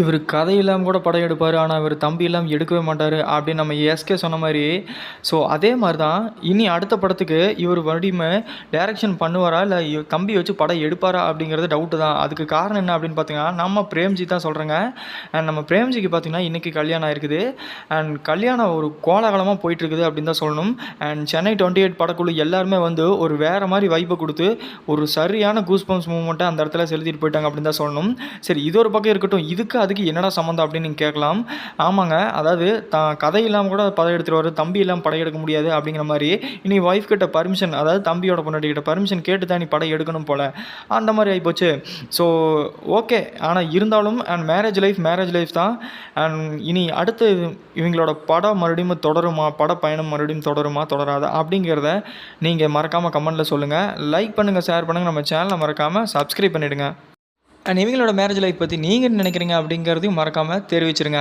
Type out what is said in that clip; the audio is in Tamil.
இவர் கதை இல்லாமல் கூட படம் எடுப்பார் ஆனால் இவர் தம்பி இல்லாமல் எடுக்கவே மாட்டார் அப்படின்னு நம்ம எஸ்கே சொன்ன மாதிரி. ஸோ அதே மாதிரி தான் இனி அடுத்த படத்துக்கு இவர் மறுபடியும் டைரக்ஷன் பண்ணுவாரா இல்லை தம்பி வச்சு படம் எடுப்பாரா அப்படிங்கிறது டவுட்டு தான். அதுக்கு காரணம் என்ன அப்படின்னு பார்த்தீங்கன்னா நம்ம பிரேம்ஜி தான் சொல்கிறேங்க அண்ட் நம்ம பிரேம்ஜிக்கு பார்த்தீங்கன்னா இன்றைக்கி கல்யாணம் ஆயிருக்குது. அண்ட் கல்யாணம் ஒரு கோலாகலமாக போயிட்டுருக்குது அப்படின்னு தான் சொல்லணும். அண்ட் சென்னை டுவெண்ட்டி எயிட் படக்குழு எல்லாருமே வந்து ஒரு வேறு மாதிரி வைப்பை கொடுத்து ஒரு சரியான கூஸ்பம்ஸ் மூமெண்ட்டை அந்த இடத்துல செலுத்திட்டு போயிட்டாங்க அப்படின்னு தான் சொல்லணும். சரி இது ஒரு பக்கம் இருக்கட்டும். இதுக்கு அதுக்கு என்னடா சம்மந்தம் அப்படின்னு நீங்கள் கேட்கலாம். ஆமாங்க அதாவது தான் கதை இல்லாமல் கூட படம் எடுத்துகிட்டு தம்பி இல்லாமல் படம் எடுக்க முடியாது அப்படிங்கிற மாதிரி. இனி ஒய்ஃப் கிட்ட பர்மிஷன் அதாவது தம்பியோட பொண்டாட்டி கிட்ட பர்மிஷன் கேட்டு தான் நீ படம் எடுக்கணும் போல். அந்த மாதிரி ஆகிப்போச்சு ஸோ ஓகே ஆனால் இருந்தாலும் and marriage life marriage life தான். அண்ட் இனி அடுத்து இவங்களோட படம் மறுபடியும் தொடருமா? பட பயணம் மறுபடியும் தொடருமா? தொடராதா? அப்படிங்கிறத நீங்கள் மறக்காமல் கமெண்ட்டில் சொல்லுங்கள் லைக் பண்ணுங்கள் ஷேர் பண்ணுங்கள் நம்ம சேனலை மறக்காமல் சப்ஸ்கிரைப் பண்ணிவிடுங்க அண்ட் இவங்களோட மேரேஜ் லைஃப் பற்றி நீங்கள் நினைக்கிறீங்க அப்படிங்கிறதையும் மறக்காமல் தெரிவிச்சிருங்க.